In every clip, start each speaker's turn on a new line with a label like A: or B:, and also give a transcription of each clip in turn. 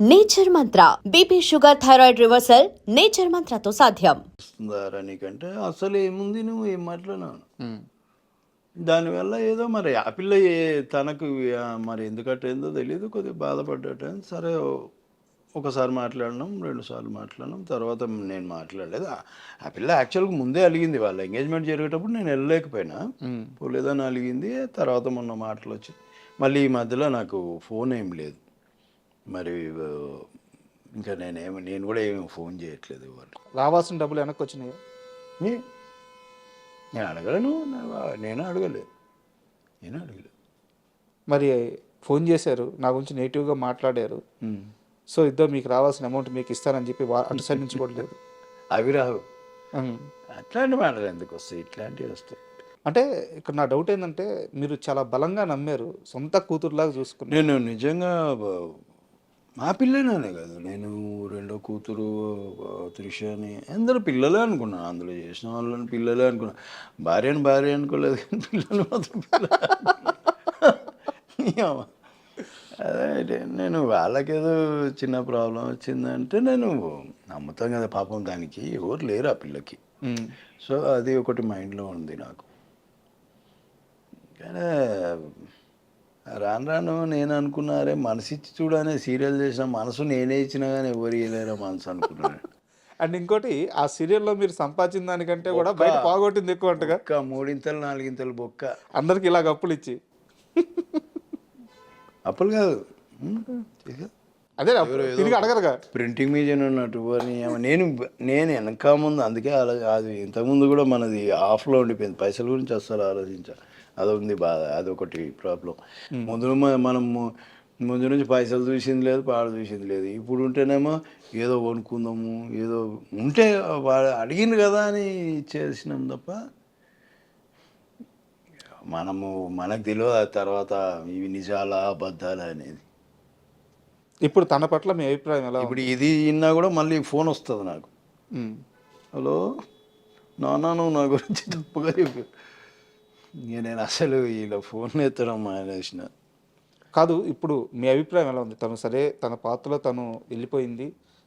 A: Nature Mantra BP sugar thyroid reversal Nature మంత్రతో సాధ్యం.
B: నీకంటే అసలు ఏముంది నువ్వు ఏం మాట్లాడినావు? దానివల్ల ఏదో మరి ఆ పిల్ల ఏ- తనకు మరి ఎందుకంటే తెలియదు కొద్దిగా బాధపడ్డట సరే ఒకసారి మాట్లాడినాం రెండు సార్లు మాట్లాడినాం తర్వాత నేను మాట్లాడలేదు. ఆ- ఆ పిల్ల యాక్చువల్గా ముందే అలిగింది వాళ్ళ ఎంగేజ్మెంట్ జరిగేటప్పుడు నేను వెళ్ళలేకపోయినా. పోలేదని అలిగింది తర్వాత మొన్న మాటలు వచ్చి మళ్ళీ ఈ మధ్యలో నాకు ఫోన్ ఏం లేదు. మరి ఇంకా నేనేమి నేను కూడా ఏమి ఫోన్ చేయట్లేదు వాళ్ళు
C: రావాల్సిన డబ్బులు వెనక్కి వచ్చినాయి?
B: నేను అడగలను నేను అడగలేదు నేను అడగలేదు
C: మరి ఫోన్ చేశారు నా గురించి నెగిటివ్గా మాట్లాడారు. సో ఇద్దరు మీకు రావాల్సిన అమౌంట్ మీకు ఇస్తానని చెప్పి అటు సైడ్ నుంచి కూడా లేదు.
B: అవి రావు. అట్లాంటి మాటలు ఎందుకు వస్తాయి? ఇట్లాంటివి వస్తాయి.
C: అంటే ఇక్కడ నా డౌట్ ఏంటంటే మీరు చాలా బలంగా నమ్మారు సొంత కూతురులాగా చూసుకున్నారు.
B: నేను నిజంగా మా పిల్లనే కాదు. నేను రెండో కూతురు ఆ, త్రిషని అందరూ పిల్లలే అనుకున్నాను అందులో చేసిన వాళ్ళని పిల్లలే అనుకున్నాను భార్యను భార్య అనుకోలేదు కానీ పిల్లలు మాత్రం పిల్లలు. అదే నేను వాళ్ళకేదో చిన్న ప్రాబ్లం వచ్చిందంటే నేను నమ్ముతాం కదా పాపం దానికి. ఎవరు లేరు ఆ పిల్లకి. సో అది ఒకటి మైండ్లో ఉంది నాకు. కానీ రాను రాను నేను అనుకున్నారే మనసు ఇచ్చి చూడనే సీరియల్ చేసిన మనసు నేనే ఇచ్చినా కానీ ఎవరు ఇవ్వలేరా మనసు అనుకున్నాను.
C: అండ్ ఇంకోటి ఆ సీరియల్లో మీరు సంపాదించిన దానికంటే కూడా బయట పోగొట్టింది ఎక్కువ అంటగా.
B: బొక్క మూడింతలు నాలుగింతలు బొక్క.
C: అందరికి ఇలాగ అప్పులు ఇచ్చి.
B: అప్పులు కాదు.
C: అదే తిరిగి అడగరుగా.
B: ప్రింటింగ్ మీడియం ఉన్నట్టు నేను నేను వెనక ముందు అందుకే అలా అది ఇంతకుముందు కూడా మనది ఆఫ్లో ఉండిపోయింది. పైసల గురించి అస్సలు ఆలోచించా అది ఉంది బాధ అదొకటి ప్రాబ్లం ముందు మ- మనం ము- ముందు నుంచి పైసలు చూసింది లేదు పాడు చూసింది లేదు. ఇప్పుడు ఉంటేనేమో ఏదో కొనుక్కుందాము ఏదో ఉంటే వాడు అడిగింది కదా అని చేసినాం తప్ప మనము మనకు తెలియదు ఆ తర్వాత ఇవి నిజాలా అబద్ధాలా అనేది.
C: ఇప్పుడు తన పట్ల మీ అభిప్రాయం ఎలా?
B: ఇప్పుడు ఇది విన్నా కూడా మళ్ళీ ఫోన్ వస్తుంది నాకు.
C: ఉమ్.
B: హలో? నాన్న నువ్వు నా గురించి తప్పుగా చెప్పు ఇక నేను అసలు ఇలా ఫోన్ ఎత్తడం మానేసిన.
C: కాదు ఇప్పుడు మీ అభిప్రాయం ఎలా ఉంది? తను సరే తన పాత్రలో తను వెళ్ళిపోయింది.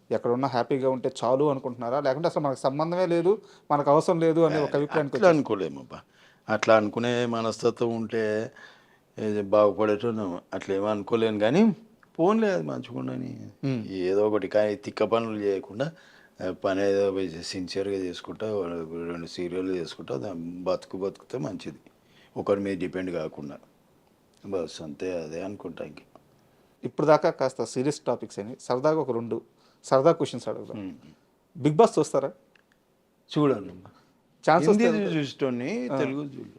C: ఎక్కడున్నా హ్యాపీగా ఉంటే చాలు అనుకుంటున్నారా? లేకుంటే అసలు మనకు సంబంధమే లేదు మనకు అవసరం లేదు అనే ఒక అభిప్రాయానికి
B: అట్లా అనుకోలేమబ్బా. అట్లా అనుకునే మనస్తత్వం ఉంటే ఏది బాగుపడేటోను అట్లా ఏమో అనుకోలేను. కానీ ఫోన్లే అది మంచిగుండని ఏదో ఒకటి కానీ తిక్క పనులు చేయకుండా పని ఏదో సిన్సియర్గా చేసుకుంటా రెండు సీరియల్ చేసుకుంటా బతుకు బతుకుతే మంచిది. ఒకరి మీద డిపెండ్ కాకుండా. బస్ అంతే అదే అనుకుంటా ఇంక.
C: ఇప్పుడు దాకా కాస్త సీరియస్ టాపిక్స్ అని సరదాగా ఒక రెండు సరదా క్వశ్చన్స్ అడుగుదాం. బిగ్ బాస్ చూస్తారా?
B: చూడండి
C: ఛాన్స్ వస్తే
B: చూసేటోని తెలుగు చూడు.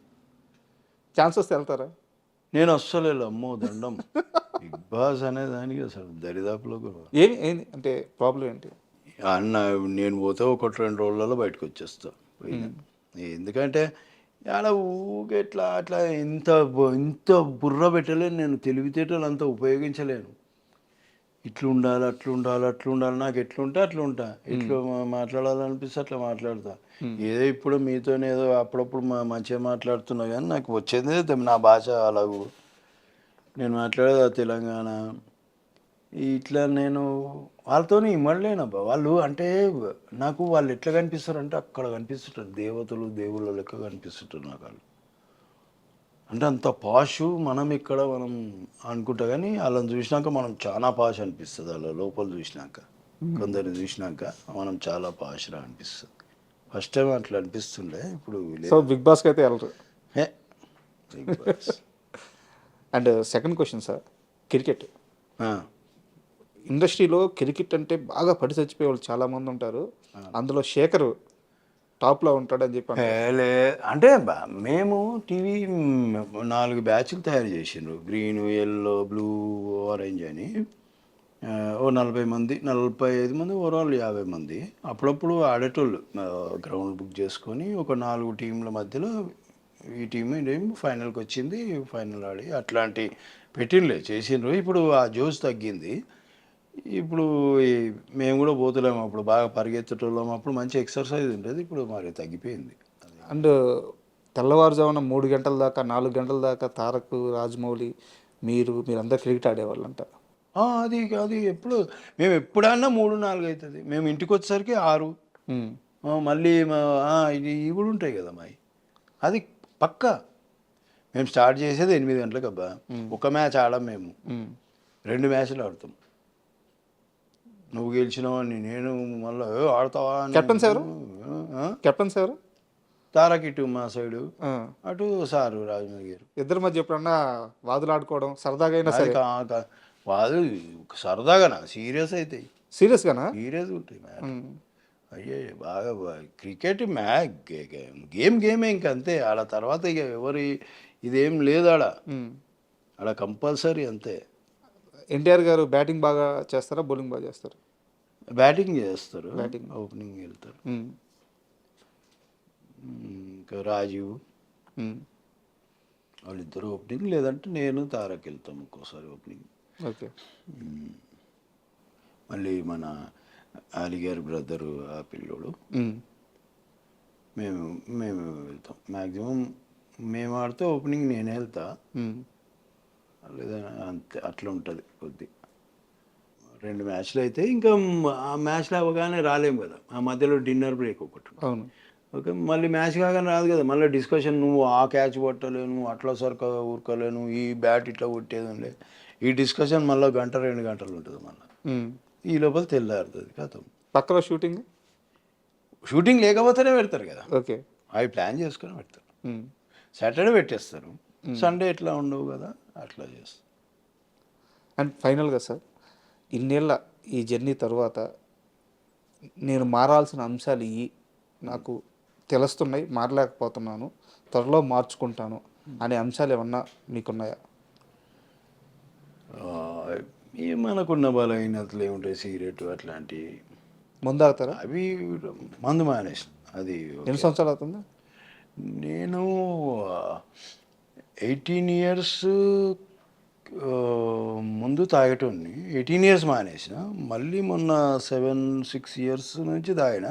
C: ఛాన్స్ వస్తే వెళ్తారా?
B: నేను అస్సలు వెళ్ళను, అమ్మో దండం. బిగ్ బాస్ అనే దానికి అసలు దరిదాపులో కూడా
C: ఏమి ఏంది అంటే ప్రాబ్లం ఏంటి?
B: అన్న నేను పోతే ఒకటి రెండు రోజులలో బయటకు వచ్చేస్తా. ఎందుకంటే ఆడ ఎట్లా అట్లా ఇంత ఇంత బుర్ర పెట్టలేను నేను. తెలివితేటలు అంత ఉపయోగించలేను. ఇట్లా ఉండాలి అట్లా ఉండాలి అట్లా ఉండాలి నాకు ఎట్లుంటే అట్లా ఉంటా ఎట్లా మా- మాట్లాడాలనిపిస్తే అట్లా మాట్లాడతా. ఏదో ఇప్పుడు మీతోనే ఏదో అప్పుడప్పుడు మా మంచిగా మాట్లాడుతున్నా కానీ నాకు వచ్చేదే నా భాష అలాగూ. నేను మాట్లాడేది ఆ తెలంగాణ. ఇట్లా నేను వాళ్ళతో ఇమ్మడలేనబ్బా వాళ్ళు అంటే నాకు వాళ్ళు ఎట్లా కనిపిస్తారు అంటే అక్కడ కనిపిస్తుంటారు. దేవతలు దేవుళ్ళ లెక్క కనిపిస్తుంటారు నాకు వాళ్ళు. అంటే అంత పాషు మనం ఇక్కడ మనం అనుకుంటా కానీ వాళ్ళని చూసినాక మనం చాలా పాష్ అనిపిస్తుంది. వాళ్ళ లోపల చూసినాక కొందరిని చూసినాక మనం చాలా పాష్రా అనిపిస్తుంది. ఫస్ట్ టైం అట్లా అనిపిస్తుండే. ఇప్పుడు.
C: సో బిగ్ బాస్కి అయితే వెళ్ళరు.
B: Big Boss.
C: And second question sir cricket. ఇండస్ట్రీలో క్రికెట్ అంటే బాగా పడి చచ్చిపోయే వాళ్ళు చాలా మంది ఉంటారు. అందులో శేఖర్ టాప్లో ఉంటాడని చెప్పి
B: లే అంటే మేము టీవీ నాలుగు బ్యాచ్లు తయారు చేసిండ్రు. గ్రీన్ ఎల్లో బ్లూ ఆరెంజ్ అని. ఓ నలభై మంది నలభై ఐదు మంది ఓవరాల్ యాభై మంది. అప్పుడప్పుడు ఆడేటోళ్ళు గ్రౌండ్ బుక్ చేసుకొని ఒక నాలుగు టీంల మధ్యలో ఈ టీం టీం ఫైనల్కి వచ్చింది ఫైనల్ ఆడి అట్లాంటి పెట్టిండ్లే చేసిండ్రు. ఇప్పుడు ఆ జోస్ తగ్గింది. ఇప్పుడు మేము కూడా పోతలేము అప్పుడు బాగా పరిగెత్తటోళ్ళం అప్పుడు మంచి ఎక్సర్సైజ్ ఉండేది ఇప్పుడు మరి తగ్గిపోయింది.
C: అండ్ తెల్లవారుజామున మూడు గంటల దాకా నాలుగు గంటల దాకా తారక్ రాజమౌళి మీరు మీరందరూ క్రికెట్ ఆడేవాళ్ళంట.
B: అది అది ఎప్పుడు మేము ఎప్పుడన్నా మూడు నాలుగు అవుతుంది మేము ఇంటికి వచ్చేసరికి ఆరు మళ్ళీ ఇవి కూడా ఉంటాయి కదా మావి అది పక్కా. మేము స్టార్ట్ చేసేది ఎనిమిది గంటలకు అబ్బా ఒక మ్యాచ్ ఆడం మేము. రెండు మ్యాచ్లు ఆడతాం. నువ్వు గెలిచినావు అని నేను మళ్ళీ "ఏ, ఆడతావా? అని
C: Captains ఎవరు?
B: ఆ?
C: కెప్టెన్స్ ఎవరు?
B: తారక్ ఇటు మా సైడు. అటు సారు రాజమౌళి గారు.
C: ఇద్దరి మధ్య ఎప్పుడన్నా వాదులాడుకోవడం సరదాగా అయినా సరే?
B: కా- కా- వాళ్ళు సరదాగా సీరియస్ అవుతాయి
C: సీరియస్గానా?
B: సీరియస్ ఉంటాయి. అయ్యే బాగా క్రికెట్ మ్యాచ్ గేమ్ గేమే ఇంక అంతే. ఆడ తర్వాత ఇక ఎవరి ఇదేం లేదు ఆడ. ఆడ కంపల్సరీ అంతే.
C: ఎన్టీఆర్ గారు బ్యాటింగ్ బాగా చేస్తారా బౌలింగ్ బాగా చేస్తారు?
B: బ్యాటింగ్ చేస్తారు
C: Batting.
B: ఓపెనింగ్ వెళ్తారు. ఇంకా రాజీవ్. వాళ్ళిద్దరు ఓపెనింగ్ లేదంటే నేను తారక్ వెళ్తాం ఒక్కోసారి ఓపెనింగ్.
C: ఓకే.
B: మళ్ళీ మన అలీగారి బ్రదరు ఆ పిల్లోడు. మేము. మేము వెళ్తాం. మ్యాక్సిమం మేము ఆడితే ఓపెనింగ్ నేనే వెళ్తా. లేదా అంతే అట్లా ఉంటుంది కొద్ది. రెండు మ్యాచ్లు అయితే ఇంకా ఆ మ్యాచ్లు అవ్వగానే రాలేము కదా. ఆ మధ్యలో డిన్నర్ బ్రేక్ ఒకటి
C: అవును.
B: ఓకే మళ్ళీ మ్యాచ్ కాగానే రాదు కదా. మళ్ళీ డిస్కషన్ నువ్వు ఆ క్యాచ్ కొట్టలేను అట్లా సరిక ఊరుకోలేను ఈ బ్యాట్ ఇట్లా కొట్టేది ఉండే ఈ డిస్కషన్ మళ్ళీ గంట రెండు గంటలు ఉంటుంది మళ్ళీ. ఈ లోపల తెల్లారుతుంది కథం.
C: పక్కలో షూటింగ్?
B: షూటింగ్ లేకపోతేనే పెడతారు కదా.
C: ఓకే.
B: అవి ప్లాన్ చేసుకొని పెడతారు. సాటర్డే పెట్టేస్తారు. సండే ఎట్లా ఉండవు కదా. అట్లా చేస్తారు
C: అండ్ ఫైనల్గా సార్ ఇన్నేళ్ళ ఈ జర్నీ తర్వాత నేను మారాల్సిన అంశాలు ఇవి నాకు తెలుస్తున్నాయి మారలేకపోతున్నాను త్వరలో మార్చుకుంటాను అనే అంశాలు ఏమన్నా మీకున్నాయా?
B: మనకున్న బలహీనతలు ఏముంటాయి సిగరెట్ అట్లాంటివి
C: ముందాగుతారా
B: అవి మందు మానేసిన. అది
C: ఎన్ని సంవత్సరాలు అవుతుంది?
B: నేను ఎయిటీన్ ఇయర్స్ ముందు తాగేటోని ఎయిటీన్ ఇయర్స్ మానేసిన. మళ్ళీ మొన్న సెవెన్ సిక్స్ ఇయర్స్ నుంచి తాగిన.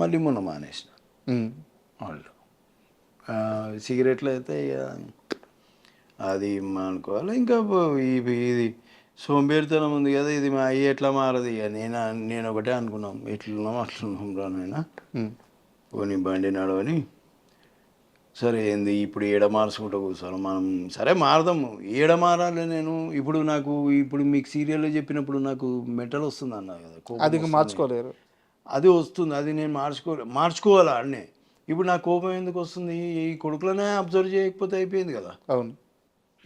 B: మళ్ళీ మొన్న మానేసిన. వాళ్ళు. సిగరెట్లు అయితే అది అనుకోవాలి ఇంకా ఇది సోంబేరితనం ఉంది కదా ఇది మా అయ్యి ఎట్లా మారదు? ఇక నేను నేను ఒకటే అనుకున్నాం. ఎట్లున్నాం అట్లున్నాం రా నాయన. పోనీ బండి నడవని సరే ఏంది? ఇప్పుడు ఏడ మార్చుకుంటూ కూర్చోను. మనం సరే మారదాము ఏడ మారాలి నేను. ఇప్పుడు నాకు ఇప్పుడు మీకు సీరియల్లో చెప్పినప్పుడు నాకు మెంటల్ వస్తుంది అన్నా కదా
C: అది. మార్చుకోలేరు.
B: అది వస్తుంది. అది నేను మార్చుకో మార్చుకోవాలా అన్నే ఇప్పుడు నా కోపం ఎందుకు వస్తుంది? ఈ కొడుకులనే అబ్జర్వ్ చేయకపోతే అయిపోయింది కదా.
C: అవును.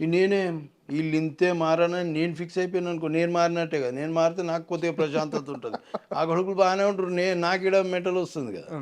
B: ఈ నేనే వీళ్ళు ఇంతే మారనని నేను ఫిక్స్ అయిపోయాను అనుకో నేను మారినట్టే కదా. నేను మారితే నాకు కొద్దిగా ప్రశాంతత ఉంటుంది. ఆ కొడుకులు బాగానే ఉంటారు. నేను నాకు ఇక్కడ మెంటల్ వస్తుంది కదా.